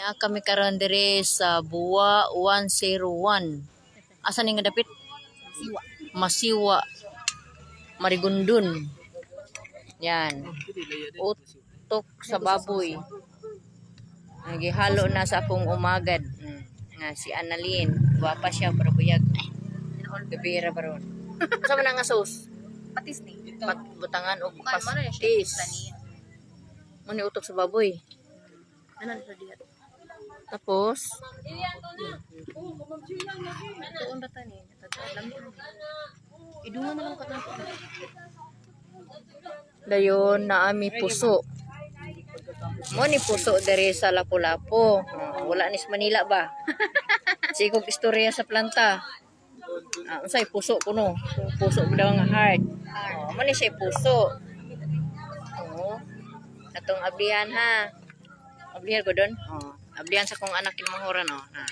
Na kami karon dire sa Buwa 101. Asa ni nga dapit? Siwa. Masiwa. Marigundun. Yan. Utok sa baboy. Nagihalo na sa akong umagad. Mm. Nga si Annalyn. Guwapa siya pero buyag. Gabira pa ron. Sa man nga sauce? Patis ni. Pat butangan o pastis. Taniyan. Mo ni utok sa baboy. Ano na siya diyan? Tapos, Tuon ra tani. Idungan na lang ka dayon na ami puso. Mo ni puso dere sa Lapu-Lapu. Ah, wala ni sa Manila ba? Sigog istorya sa planta. Ah, unsay puso kuno? Puso daw nga heart. Oh, mo ni siya puso. Oh. Atong ablihan ha. Ablihan ko doon. Oh. Ablihan sa kong anak kinamanghoran. Ha.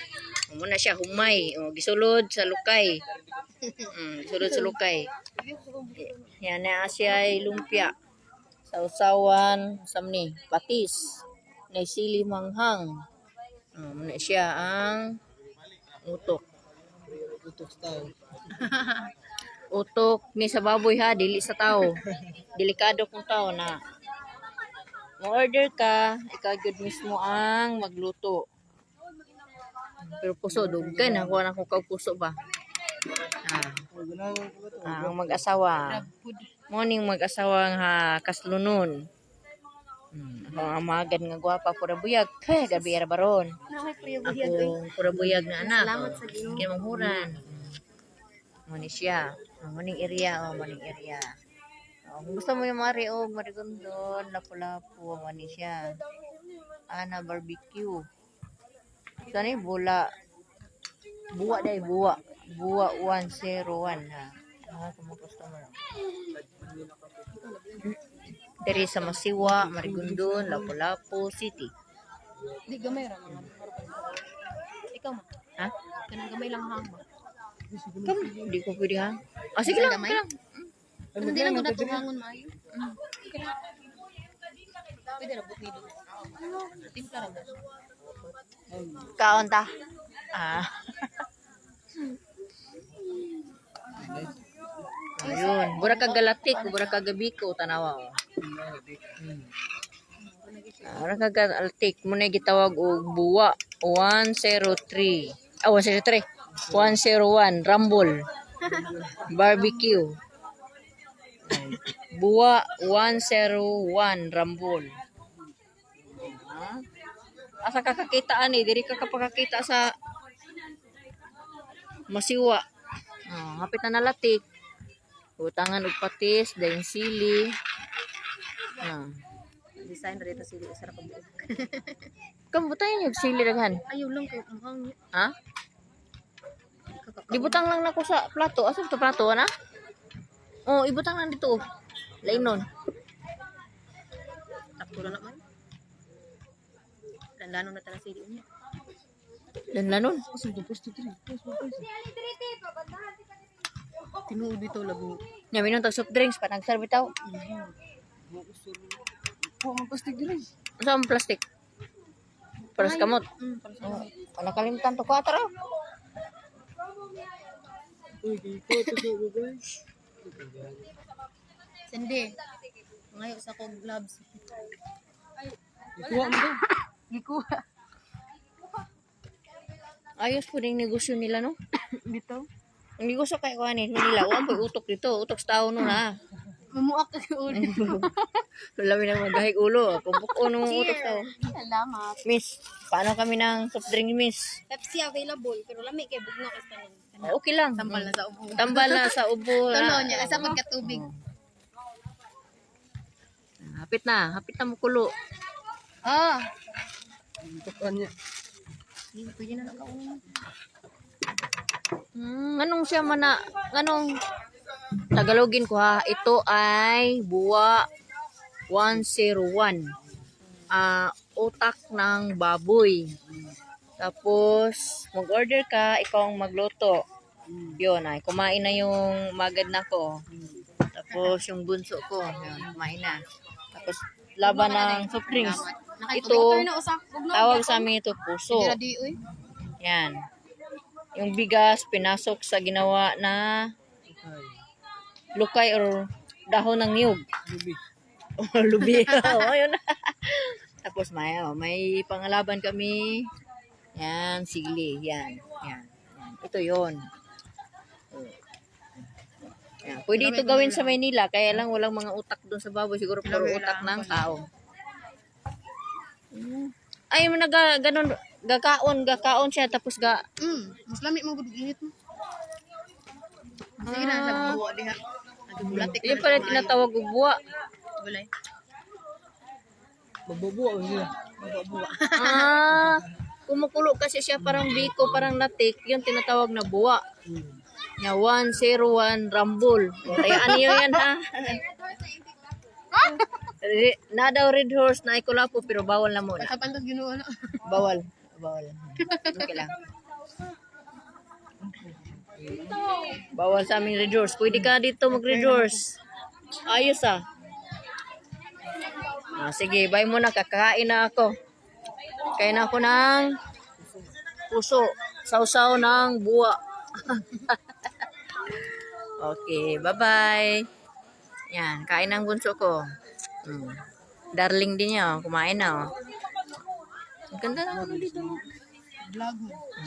Mo na siya humay. Oh, gisulod sa lukay. mm, gisulod sa lukay. Yan na siya ay lumpia. Sausawan, samni, patis, na sili manghang. Ah, muna siya ang utok. Utok tao. Utok ni sa baboy ha, dili sa tao. Delikado kung tao na. Mo-order ka, ikaw good mismo ang magluto. Pero puso, duggan. Ako na kung puso ba. Ah, ah, ang mag-asawa. Morning mag-asawa nga kaslunon. Hmm, ako ang magad nga gwapa pura buyag. Kaya gabi ara baron. Eh. Ako pura buyag na anak. Salamat sa Ginoo. Kinamanghuran. Mani siya. Maning area, oh, maning area. Oh, gusto mo yung mari o marigondon, lapu-lapu, mani siya. Ana barbecue. Ito ni bula. Buwa day, buwa. Buwa 101 ha. Ah, kung mga customer. Diri sa Masiwa, Marigondon, Lapu-Lapu City. Di gamay ra man. Ikaw mo. Ha? Kanang gamay lang hang ba? Kam, di ko pwede ha. Ah, sige lang, Gamay? lang. Ano di lang mo natuhangon maayo? Pwede ra but ni do. Timpla ra ba? Kaon ta. Ah. Ayun, bura ka galatik, bura ka gabiko tanawa. Hmm. Ah, Bura ka galatik, mo na gitawag og buwa 103. Ah, 103. 101 Rumble. Barbecue. Buwa 101 Rumble. Ah. Asa ka kakita ani, diri ka kapakakita sa masiwa. Ah, hapit na nalatik. Utangan og patis, dayon sili. Ah. Design ra dito sili sa ra ka buok. Kambutan yung sili daghan. Ayaw lang kay mukhang Ha? Dibutang lang nako sa plato. Asa to plato na? Oh, ibutang lang dito. oh. Lain nun. takto ra naman. Landano na tala sili niya. Dan lanon. Asa ito? Tinuod dito lagu. Nya minon tag soft drinks pa nagserve bitaw. Man plastic diri. Asa ang plastic? Para sa kamot. Mm, sa Oh, nakalimutan to ko atara. Uy, di ko to sa babay. Sende. Ngayo sa kong gloves. Ikuha mo. Gikuha. Ayos po ding negosyo nila no. Dito. Ang negosyo kay kuha ni nila, wa po utok dito, utok sa tao no na. Mamuak ka ulit. Lami na magahig ulo, pumbuko no utok tao. Salamat. Miss, paano kami ng soft drink, miss? Pepsi available pero lami kay bugno kasi kanin. Ah, Okay lang. Tambal na sa ubo. Tambal na sa ubo. Tulo na. niya sa pagkatubig. Hapit na, hapit na mukulo. Ah. Tukan niya. Hindi pwede na nakauna. Hmm, anong siya mana, anong Tagalogin ko ha, ito ay buwa 101. Ah, utak ng baboy. Tapos, mag-order ka, ikaw ang magluto. Yun, ay, kumain na yung magad na ko. Tapos, yung bunso ko, yun, kumain na. Tapos, laban ng soft drinks. Ito, tawag sa amin ito puso. Yan. Yung bigas, pinasok sa ginawa na lukay or dahon ng niyog. Lubi. Oh, lubi. oh, yun. Tapos may, oh, may pangalaban kami. Yan, sili. Yan. Yan. yan. Ito yon. Yan. Pwede ito gawin sa Maynila, kaya lang walang mga utak doon sa baboy. Siguro puro utak ng tao. Ay, mo naga, ganun, gakaon, gakaon siya, tapos ga, Mm, mas lami mo gud init mo. Sige na sa buwa diha. Nagulatik yun pala tinatawag ugbuwa. Gulay. Magbubuwa ko sila. ah, kumukulo kasi siya parang biko, parang natik, yun tinatawag na buwa. Nya 101 Rambol. Tayaan niyo yan ha. Na daw red horse na ikulapo pero bawal na muna. Sa pantas ginuo na. Bawal. Bawal. Okay lang. Bawal sa amin red horse. Pwede ka dito mag red horse. Ayos ah. ah sige, bye muna. Kakain na ako. Kain na ako ng puso. Sausaw ng buwa. okay, bye-bye. Yan, kain ng bunso ko. Mm. Darling din niya, oh. kumain na. Oh. Ang ganda naman dito. Vlog mo.